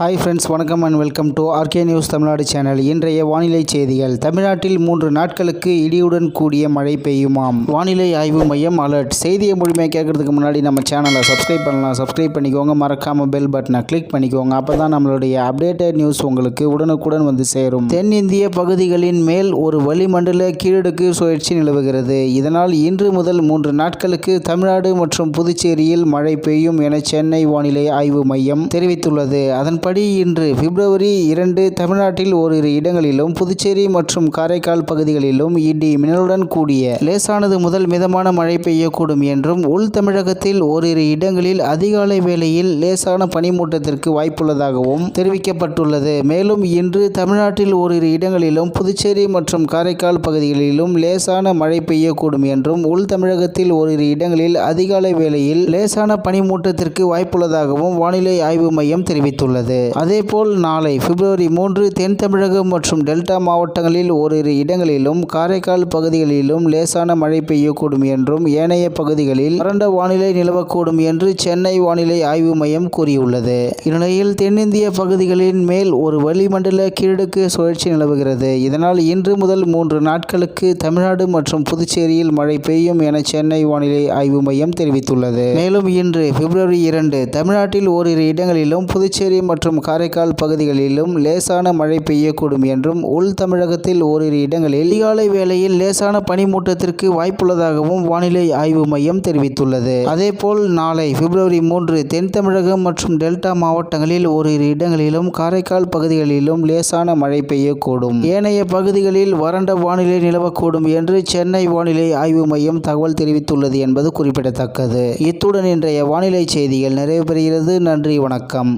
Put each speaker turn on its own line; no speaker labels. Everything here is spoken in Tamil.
ஹாய் ஃப்ரெண்ட்ஸ் வணக்கம் and welcome to RK news Tamil Nadu channel இன்றைய வானிலை செய்திகள் தமிழ்நாட்டில் மூன்று நாட்களுக்கு இடியுடன் கூடிய மழை பெய்யுமாம் வானிலை ஆய்வு மையம் அலர்ட் செய்தியை முழுமையாக கேட்கறதுக்கு முன்னாடி நம்ம சேனலை சப்ஸ்கிரைப் பண்ணலாம் சப்ஸ்கிரைப் பண்ணிக்கோங்க மறக்காமல் பெல் பட்டனை கிளிக் பண்ணிக்கோங்க அப்போ தான் நம்மளுடைய அப்டேட்டட் நியூஸ் உங்களுக்கு உடனுக்குடன் வந்து சேரும் தென்னிந்திய பகுதிகளின் மேல் ஒரு வளிமண்டல கீழடுக்கு சுழற்சி நிலவுகிறது இதனால் இன்று முதல் மூன்று நாட்களுக்கு தமிழ்நாடு மற்றும் புதுச்சேரியில் மழை பெய்யும் என சென்னை வானிலை ஆய்வு மையம் தெரிவித்துள்ளது அதன் அதன்படி இன்று பிப்ரவரி இரண்டு தமிழ்நாட்டில் ஓரிரு இடங்களிலும் புதுச்சேரி மற்றும் காரைக்கால் பகுதிகளிலும் இடி மின்னலுடன் கூடிய லேசானது முதல் மிதமான மழை பெய்யக்கூடும் என்றும் உள் தமிழகத்தில் ஓரிரு இடங்களில் அதிகாலை வேளையில் லேசான பனிமூட்டத்திற்கு வாய்ப்புள்ளதாகவும் தெரிவிக்கப்பட்டுள்ளது மேலும் இன்று தமிழ்நாட்டில் ஓரிரு இடங்களிலும் புதுச்சேரி மற்றும் காரைக்கால் பகுதிகளிலும் லேசான மழை பெய்யக்கூடும் என்றும் உள் தமிழகத்தில் ஓரிரு இடங்களில் அதிகாலை வேளையில் லேசான பனிமூட்டத்திற்கு வாய்ப்புள்ளதாகவும் வானிலை ஆய்வு மையம் தெரிவித்துள்ளது உள்ளது அதேபோல் நாளை பிப்ரவரி மூன்று தென் தமிழகம் மற்றும் டெல்டா மாவட்டங்களில் ஓரிரு இடங்களிலும் காரைக்கால் பகுதிகளிலும் லேசான மழை பெய்யக்கூடும் என்றும் ஏனைய பகுதிகளில் வறண்ட வானிலை நிலவக்கூடும் என்று சென்னை வானிலை ஆய்வு மையம் கூறியுள்ளது இந்நிலையில் தென்னிந்திய பகுதிகளின் மேல் ஒரு வளிமண்டல கீழடுக்கு சுழற்சி நிலவுகிறது இதனால் இன்று முதல் மூன்று நாட்களுக்கு தமிழ்நாடு மற்றும் புதுச்சேரியில் மழை பெய்யும் என சென்னை வானிலை ஆய்வு மையம் தெரிவித்துள்ளது மேலும் இன்று பிப்ரவரி இரண்டு தமிழ்நாட்டில் ஓரிரு இடங்களிலும் புதுச்சேரி மற்றும் மற்றும் காரைக்கால் பகுதிகளிலும் லேசான மழை பெய்யக்கூடும் என்றும் உள் தமிழகத்தில் ஓரிரு இடங்களில் அதிகாலை வேளையில் லேசான பனிமூட்டத்திற்கு வாய்ப்புள்ளதாகவும் வானிலை ஆய்வு மையம் தெரிவித்துள்ளது அதேபோல் நாளை பிப்ரவரி மூன்று தென் தமிழகம் மற்றும் டெல்டா மாவட்டங்களில் ஓரிரு இடங்களிலும் காரைக்கால் பகுதிகளிலும் லேசான மழை பெய்யக்கூடும் ஏனைய பகுதிகளில் வறண்ட வானிலை நிலவக்கூடும் என்று சென்னை வானிலை ஆய்வு மையம் தகவல் தெரிவித்துள்ளது என்பது குறிப்பிடத்தக்கது இத்துடன் இன்றைய வானிலை செய்திகள் நிறைவு பெறுகிறது நன்றி வணக்கம்